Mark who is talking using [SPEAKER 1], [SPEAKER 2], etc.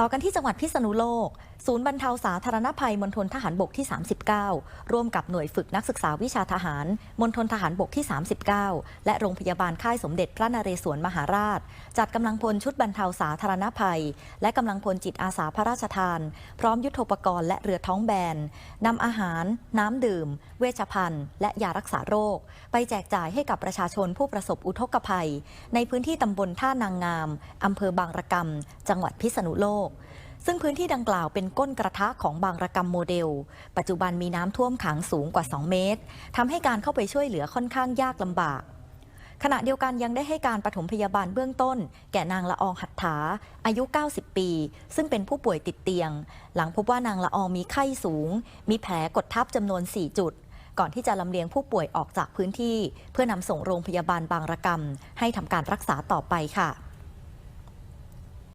[SPEAKER 1] ต่อกันที่จังหวัดพิษณุโลก ศูนย์บรรเทาสาธารณภัยมณฑลทหารบกที่ 39 ร่วมกับหน่วยฝึกนักศึกษาวิชาทหารมณฑลทหารบกที่ 39 และโรงพยาบาลค่ายสมเด็จพระนเรศวรมหาราช จัดกำลังพลชุดบรรเทาสาธารณภัย และกำลังพลจิตอาสาพระราชทาน พร้อมยุทธปกรณ์และเรือท้องแบนนำอาหาร น้ำดื่ม เวชภัณฑ์ และยารักษาโรค ไปแจกจ่ายให้กับประชาชนผู้ประสบอุทกภัย ในพื้นที่ตำบลท่านางงามอำเภอบางระกำจังหวัดพิษณุโลกซึ่งพื้นที่ดังกล่าวเป็นก้นกระทะของบางระกำโมเดล ปัจจุบันมีน้ำท่วมขังสูงกว่า 2 เมตรทำให้การเข้าไปช่วยเหลือค่อนข้างยากลำบาก ขณะเดียวกันยังได้ให้การปฐมพยาบาลเบื้องต้น แก่นางละอองหัตถา อายุ 90 ปี ซึ่งเป็นผู้ป่วยติดเตียง หลังพบว่านางละอองมีไข้สูง มีแผลกดทับจำนวน 4 จุดก่อนที่จะลำเลียงผู้ป่วยออกจากพื้นที่ เพื่อนำส่งโรงพยาบาลบางระกำให้ทำการรักษาต่อไปค่ะ